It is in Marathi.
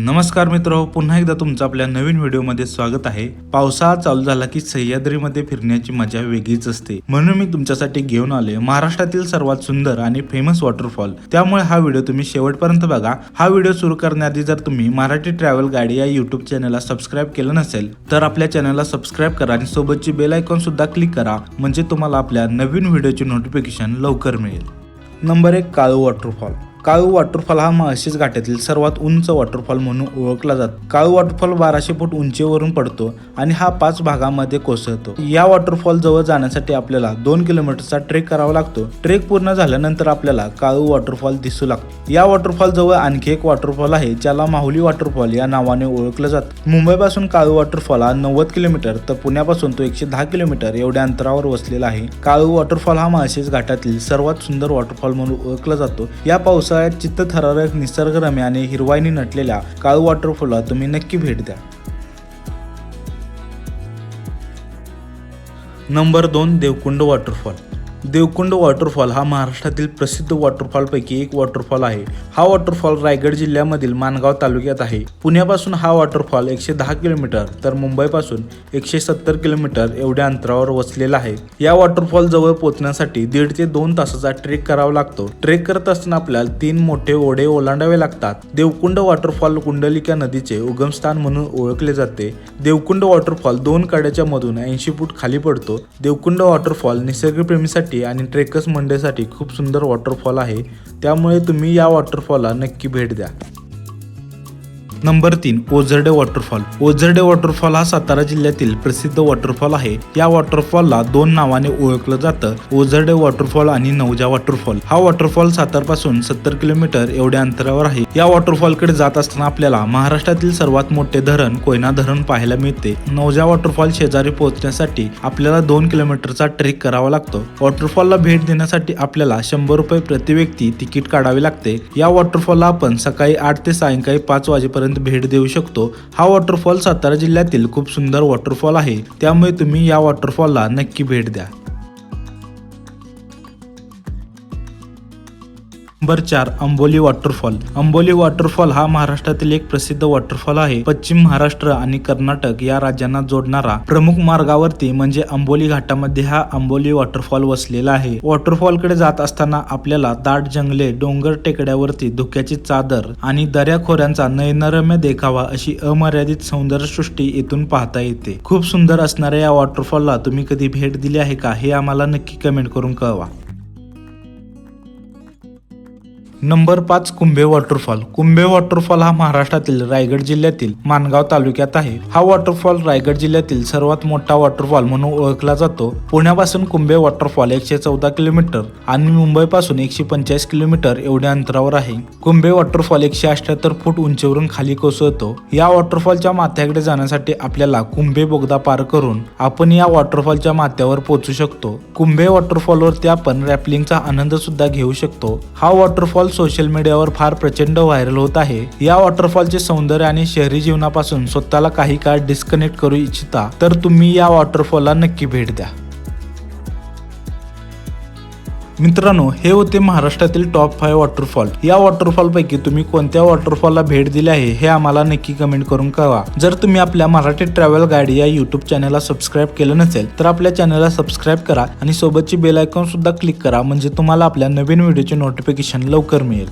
नमस्कार मित्र पुन्हा एकदा तुमचं आपल्या नवीन व्हिडिओमध्ये स्वागत आहे. पावसाळा चालू झाला की सह्याद्रीमध्ये फिरण्याची मजा वेगळीच असते. म्हणून मी तुमच्यासाठी घेऊन आले महाराष्ट्रातील सर्वात सुंदर आणि फेमस वॉटरफॉल त्यामुळे हा व्हिडिओ तुम्ही शेवटपर्यंत बघा. हा व्हिडिओ सुरू करण्याआधी जर तुम्ही मराठी ट्रॅव्हल गाडी या युट्यूब चॅनलला सबस्क्राईब केलं नसेल तर आपल्या चॅनलला सबस्क्राईब करा आणि सोबतची बेल आयकॉन सुद्धा क्लिक करा म्हणजे तुम्हाला आपल्या नवीन व्हिडिओची नोटिफिकेशन लवकर मिळेल. नंबर एक काळू वॉटरफॉल काळू वॉटरफॉल हा माळशेज घाटातील सर्वात उंच वॉटरफॉल म्हणून ओळखला जातो. काळू वॉटरफॉल बाराशे फूट उंचीवरून पडतो आणि हा पाच भागामध्ये कोसळतो. या वॉटरफॉल जवळ जाण्यासाठी आपल्याला दोन किलोमीटरचा ट्रेक करावा लागतो. ट्रेक पूर्ण झाल्यानंतर आपल्याला काळू वॉटरफॉल दिसू लागतो. या वॉटरफॉल जवळ आणखी एक वॉटरफॉल आहे ज्याला माहुली वॉटरफॉल या नावाने ओळखलं जातं. मुंबईपासून काळू वॉटरफॉल हा नव्वद किलोमीटर तर पुण्यापासून तो एकशे दहा किलोमीटर एवढ्या अंतरावर वसलेला आहे. काळू वॉटरफॉल हा माळशेज घाटातील सर्वात सुंदर वॉटरफॉल म्हणून ओळखला जातो. या पावसाळ्यात चित्तथरारक निसर्गरम्य आणि हिरवाईने नटलेल्या काळू वॉटरफॉलला तुम्ही नक्की भेट द्या. नंबर दोन देवकुंड वॉटरफॉल. देवकुंड वॉटरफॉल हा महाराष्ट्रातील प्रसिद्ध वॉटरफॉलपैकी एक वॉटरफॉल आहे. हा वॉटरफॉल रायगड जिल्ह्यामधील माणगाव तालुक्यात आहे. पुण्यापासून हा वॉटरफॉल एकशे दहा किलोमीटर तर मुंबईपासून एकशे सत्तर किलोमीटर एवढ्या अंतरावर वसलेला आहे. या वॉटरफॉल जवळ पोहोचण्यासाठी दीड ते दोन तासाचा ट्रेक करावा लागतो. ट्रेक करत असताना आपल्याला तीन मोठे ओढे ओलांडावे लागतात. देवकुंड वॉटरफॉल कुंडलिका नदीचे उगमस्थान म्हणून ओळखले जाते. देवकुंड वॉटरफॉल दोन कड्याच्या मधून ऐंशी फूट खाली पडतो. देवकुंड वॉटरफॉल निसर्गप्रेमीसाठी आणि ट्रेकर्स मंडेसाठी खूप सुंदर वॉटरफॉल आहे. त्यामुळे तुम्ही या वॉटरफॉलला नक्की भेट द्या. नंबर तीन ओझरडे वॉटरफॉल. ओझरडे वॉटरफॉल हा सातारा जिल्ह्यातील प्रसिद्ध वॉटरफॉल आहे. या वॉटरफॉलला दोन नावाने ओळखलं जातं ओझरडे वॉटरफॉल आणि नवजा वॉटरफॉल. हा वॉटरफॉल सातारपासून सत्तर किलोमीटर एवढ्या अंतरावर आहे. या वॉटरफॉलकडे जात असताना आपल्याला महाराष्ट्रातील सर्वात मोठे धरण कोयना धरण पाहायला मिळते. नवजा वॉटरफॉल शेजारी पोहोचण्यासाठी आपल्याला दोन किलोमीटरचा ट्रेक करावा लागतो. वॉटरफॉलला भेट देण्यासाठी आपल्याला शंभर रुपये प्रति व्यक्ती तिकीट काढावे लागते. या वॉटरफॉलला आपण सकाळी आठ ते सायंकाळी पाच वाजेपर्यंत भेट देऊ शकतो. हा वॉटरफॉल सातारा जिल्ह्यातील खूप सुंदर वॉटरफॉल आहे. त्यामुळे तुम्ही या वॉटरफॉलला नक्की भेट द्या. नंबर चार अंबोली वॉटरफॉल. अंबोली वॉटरफॉल हा महाराष्ट्रातील एक प्रसिद्ध वॉटरफॉल आहे. पश्चिम महाराष्ट्र आणि कर्नाटक या राज्यांना जोडणारा प्रमुख मार्गावरती म्हणजे अंबोली घाटामध्ये हा अंबोली वॉटरफॉल वसलेला आहे. वॉटरफॉलकडे जात असताना आपल्याला दाट जंगले डोंगर टेकड्यावरती धुक्याची चादर आणि दर्याखोऱ्यांचा नयनरम्य देखावा अशी अमर्यादित सौंदर्य सृष्टी पाहता येते. खूप सुंदर असणाऱ्या या वॉटरफॉलला तुम्ही कधी भेट दिली आहे का हे आम्हाला नक्की कमेंट करून कळवा. नंबर पाच कुंभे वॉटरफॉल. कुंभे वॉटरफॉल हा महाराष्ट्रातील रायगड जिल्ह्यातील माणगाव तालुक्यात आहे. हा वॉटरफॉल रायगड जिल्ह्यातील सर्वात मोठा वॉटरफॉल म्हणून ओळखला जातो. पुण्यापासून कुंभे वॉटरफॉल एकशे चौदा किलोमीटर आणि मुंबईपासून एकशे पंचेचाळीस किलोमीटर एवढ्या अंतरावर आहे. कुंभे वॉटरफॉल एकशे अठ्याहत्तर फूट उंचीवरून खाली कोसळतो. या वॉटरफॉलच्या माथ्याकडे जाण्यासाठी आपल्याला कुंभे बोगदा पार करून आपण या वॉटरफॉलच्या माथ्यावर पोहोचू शकतो. कुंभे वॉटरफॉलवरती आपण रॅपलिंगचा आनंद सुद्धा घेऊ शकतो. हा वॉटरफॉल सोशल मीडियावर फार प्रचंड व्हायरल होत आहे. या वॉटरफॉलचे सौंदर्य आणि शहरी जीवनापासून स्वतःला काही काळ डिस्कनेक्ट करू इच्छिता तर तुम्ही या वॉटरफॉलला नक्की भेट द्या. मित्रांनो हे होते महाराष्ट्रातील टॉप फाय वॉटरफॉल या वॉटरफॉलपैकी तुम्ही कोणत्या वॉटरफॉलला भेट दिली आहे हे आम्हाला नक्की कमेंट करून कळवा. जर तुम्ही आपल्या मराठी ट्रॅव्हल गाडी या युट्यूब चॅनलला सबस्क्राईब केलं नसेल तर आपल्या चॅनलला सबस्क्राईब करा आणि सोबतची बेल आयकॉन सुद्धा क्लिक करा म्हणजे तुम्हाला आपल्या नवीन व्हिडिओचे नोटिफिकेशन लवकर मिळेल.